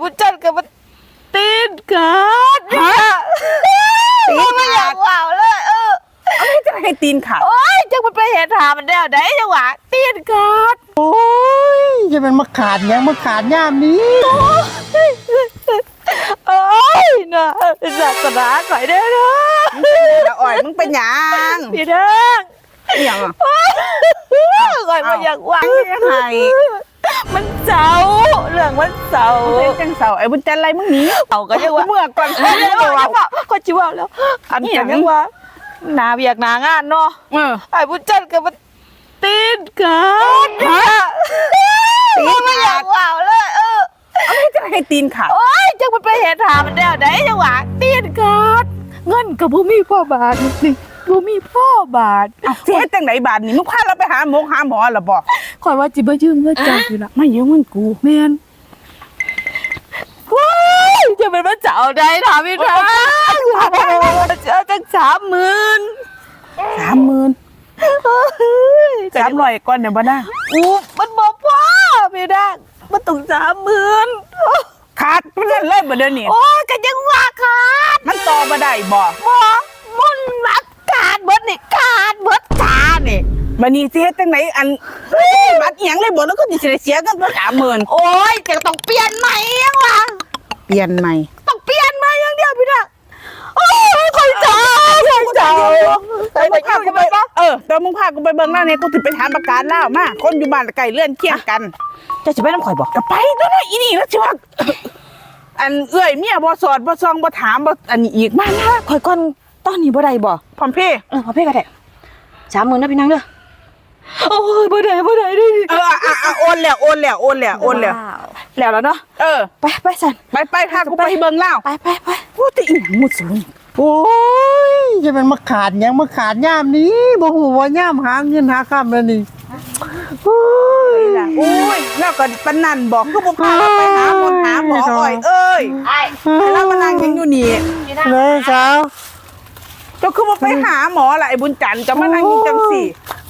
บุญจันทร์กับมันตีนกัดเนี่ยตีนกัดไม่อยากว่าวเลยเออเอาให้จะให้ตีนขาดโอ้ยจังมันไปเห็นหามันแล้วไหนจังหวะตีนกัดโอ้ยจะเป็นมาขาดหยังมาขาดย่ามนี้ โอ้ยน่ะศาสนาข่อยได้อเนาะแล้วอ่อยมึงเป็นหยังพี่เด้ออหย่างอะข่อยมาอยากว่าวยังไง มันเศร้าเรื่องมันเศร้าเป็นจังเสาไอ้บุญจันทร์ไรมึงหนีเอาก็ยังว่าเมื่อก่อนเออยังว่ายังว่าก็จิว่าแล้ว อันนี่นี้หยังยังว่าหนาเบียกหนางานเนาะเออไอ้บุญจันทร์กับมันตีนกัดเนี่ยตีนกัดไม่อยากว่าวเลยเออเอาให้จะให้ตีนขาดโอ้ยจังมันไปเห็นหามันแล้วไหนจังหวะตีนกัดเงินกับบ่มีพ่อบาทนี่ บ่มีพ่อบาทเอาสิให้จังไหนบาดนี่มึงพาเราไปหาหมอหาหมอเหรอบอกคอยว่าจิบ่ยืมเงินจากอยู่ละไม่ยืมเงินกูแม่นว้ายจะเป็นพระเจ้าได้ถามพี่ทางเจอจังสามหมื่นสามหมื่นสามร้อยก่อนเดี๋ยวบ้านะอู้มันบอกพ่อพี่ดังมันต้องสามหมื่นขาดเพื่อนเลยบ่เดี๋ยวนี้โอ้ยก็ยังว่าขาดมันต่อบ่ได้บ่บอมุนมักขาด เบิดนี่ขาดเบิดขาดนี่บันนี้สิเฮ็ดจังไหนอันเฮ้ยบัตรอีหยังเลยบ่แล้วก็สิได้เสียกันบ่สามหมื่นโอ้ยจะต้องเปลี่ยนใหม่ยังวะเปลี่ยนใหม่ ต้องเปลี่ยนใหม่อย่างเดียวพี่ดังโอ้ยคนเจ้าคนเจ้าไปแต่ไปมึงพาอยู่กูไปไปปะเออแต่มึงพากูไปเบิ่งหน้าเนี่ยกูสิไปถามประกาศแล้วมาคนอยู่บ้านไกลเลื่อนเคียงกันจะจะไปน้ำข่อยบอกก็ไปตัวน้อยอีนี่แล้วสิว่าอันเอื้อยเมียบ่สอดบ่ซองบ่ถามบ่อันนี้อีกมานะข่อยก่อน ตอนนี้บ่ได้บ่พร้อมเพย์เออพอเพ่กระแทกสามหมื่นนะพี่นางเด้อโอ้ยบ่ได้บ่ได้ดิเอออะอะอะโอนแล้วโอนแล้วโอนแล้วโอนแล้วแล้วแล้วเนาะเออไปไปสันไปไปพากูไปเบิ่งแล้วไปไปไปโอ้แต่อีหยังมุดสูงโอ้ยจะเป็นมาขาดหยังมาขาดย่ามนี้บ่ฮู้ว่าย่ามหาเงินหาค่ำแล้วนี่โอ้ยโอ้ยแล้วก็ปานนันบอกคือบ่พาเราไปหาหมอหาหมออ้อยเอ้ยไอ้ให้เรามานั่งยังอยู่นี่พี่นางเลยสาว เจ้าคือบ่ไปหาหมอล่ะไอ้บุญจันทร์จะมานั่งอยู่จังสี่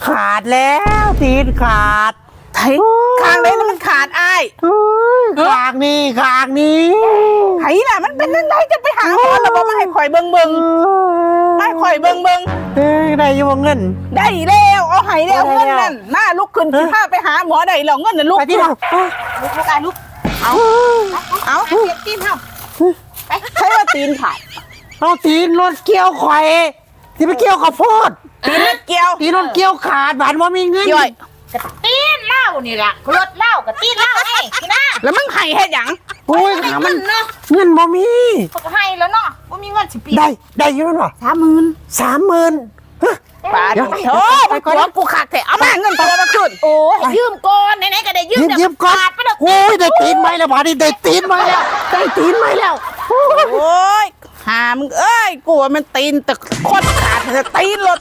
ขาดแล้วตีนขาดไทยข้างไหนแล้วมันขาดอ้ายโอ้ยขางนี้ขางนี้ไผน่ะมันเป็นจังไดจะไปหาหมอแล้วบ่มาให้ข่อยเบิ่งเบิ่งให้ข่อยเบิ่งเบิ่งเอ้ยได้อยู่บ่เงิน ได้แล้วเอาให้แล้วได้เงินแล้วนั่นมาลุกขึ้นสิพาไปหาหมอได้แล้วเงินน่ะลุกไปที่เราลูกลูกไอ้ลูกเอาเอาเสียบตีนเฮาใช้ว่าตีนขาด เอาตีนรถเกี่ยวข่อยที่ไปเกี่ยวข้าวโพดตีนเล็ดเกี่ยวตีนรถเกี่ยวขาดบาดว่ามีเงินย่อยกะตีนเหล้านี่ล่ะรถเหล้ากะตีนเหล้าไอ้พี่นางแล้วมึงให้เฮ็ดหยังโอ้ยหามันเนาะเงินบ่มีเขาก็ให้แล้วเนาะว่ามีเงินสิปีได้ได้อยู่แล้วเนาะสามหมื่นสามหมื่นปาดเดี๋ยวโธ่ไปก่อนกูขาดแท้เอามาเงินตัวมาขึ้นโอ้ยให้ยืมก่อนไหนๆก็ได้ยืมยืมเดี๋วยืมก่อนขาดไปแล้วโอ้ยได้ตีนไหมแล้วบาดนี้ได้ตีนไหมแล้วได้ตีนไหมแล้วโอ้ย หามึงเอ้ยกลัวมันตีนแต่โคตรขาดแต่ตีนรถ